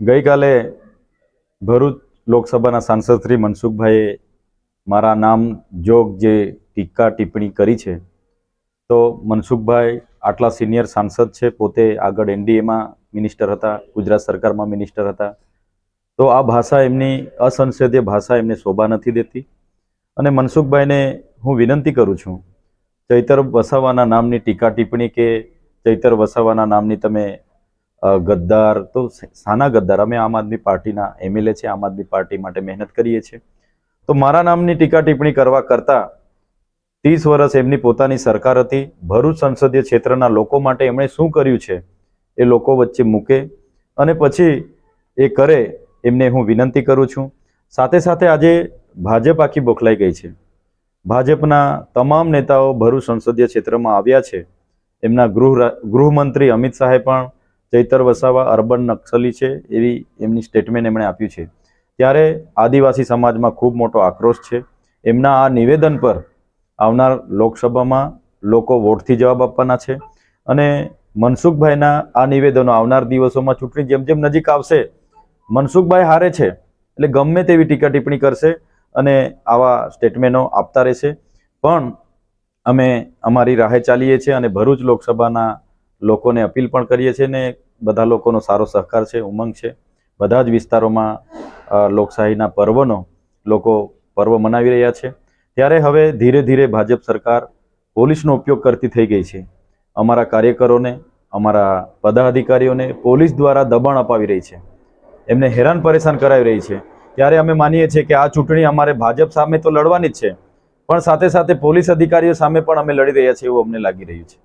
ગઈકાલે ભરૂચ લોકસભાના સાંસદ શ્રી મનસુખભાઈએ મારા નામ જોગ જે ટીકા ટિપ્પણી કરી છે, તો મનસુખભાઈ આટલા સિનિયર સાંસદ છે, પોતે આગળ એનડીએમાં મિનિસ્ટર હતા, ગુજરાત સરકારમાં મિનિસ્ટર હતા. તો આ ભાષા એમની અસંસદીય ભાષા એમને શોભા નથી દેતી. અને મનસુખભાઈને હું વિનંતી કરું છું, ચૈતર વસાવાના નામની ટીકા ટિપ્પણી કે ચૈતર વસાવાના નામની તમે ગદ્દાર તો સાના ગદ્દાર. અમે આમ આદમી પાર્ટીના એમએલએ છે, આમ આદમી પાર્ટી માટે મહેનત કરીએ છીએ. તો મારા નામની ટીકા ટિપ્પણી કરવા કરતાં ત્રીસ વર્ષ એમની પોતાની સરકાર હતી. ભરૂચ સંસદીય ક્ષેત્રના લોકો માટે એમણે શું કર્યું છે એ લોકો વચ્ચે મૂકે અને પછી એ કરે એમને હું વિનંતી કરું છું. સાથે સાથે આજે ભાજપ આખી બોખલાઈ ગઈ છે. ભાજપના તમામ નેતાઓ ભરૂચ સંસદીય ક્ષેત્રમાં આવ્યા છે. એમના ગૃહ ગૃહમંત્રી અમિત શાહે પણ ચૈતર વસાવા અર્બન નક્સલી છે એવી એમની સ્ટેટમેન્ટ એમણે આપ્યું છે. ત્યારે આદિવાસી સમાજમાં ખૂબ મોટો આક્રોશ છે. એમના આ નિવેદન પર આવનાર લોકસભામાં લોકો વોટથી જવાબ આપવાના છે અને મનસુખભાઈના આ નિવેદનો આવનાર દિવસોમાં ચૂંટણી જેમ જેમ નજીક આવશે, મનસુખભાઈ હારે છે એટલે ગમે તેવી ટીકા ટિપ્પણી કરશે અને આવા સ્ટેટમેન્ટો આપતા રહેશે. પણ અમે અમારી રાહે ચાલીએ છીએ અને ભરૂચ લોકસભાના લોકોને અપીલ પણ કરીએ છીએ ને બધા લોકોનો સારો સહકાર છે, ઉમંગ છે. બધા જ વિસ્તારોમાં લોકશાહીના પર્વનો લોકો પર્વ મનાવી રહ્યા છે. ત્યારે હવે ધીરે ધીરે ભાજપ સરકાર પોલીસનો ઉપયોગ કરતી થઈ ગઈ છે. અમારા કાર્યકરોને, અમારા પદાધિકારીઓને પોલીસ દ્વારા દબાણ અપાવી રહી છે. એમને હેરાન પરેશાન કરાવી રહી છે. ત્યારે અમે માનીએ છીએ કે આ ચૂંટણી અમારે ભાજપ સામે તો લડવાની જ છે. પણ સાથે સાથે પોલીસ અધિકારીઓ સામે પણ અમે લડી રહ્યા છીએ એવું અમને લાગી રહ્યું છે.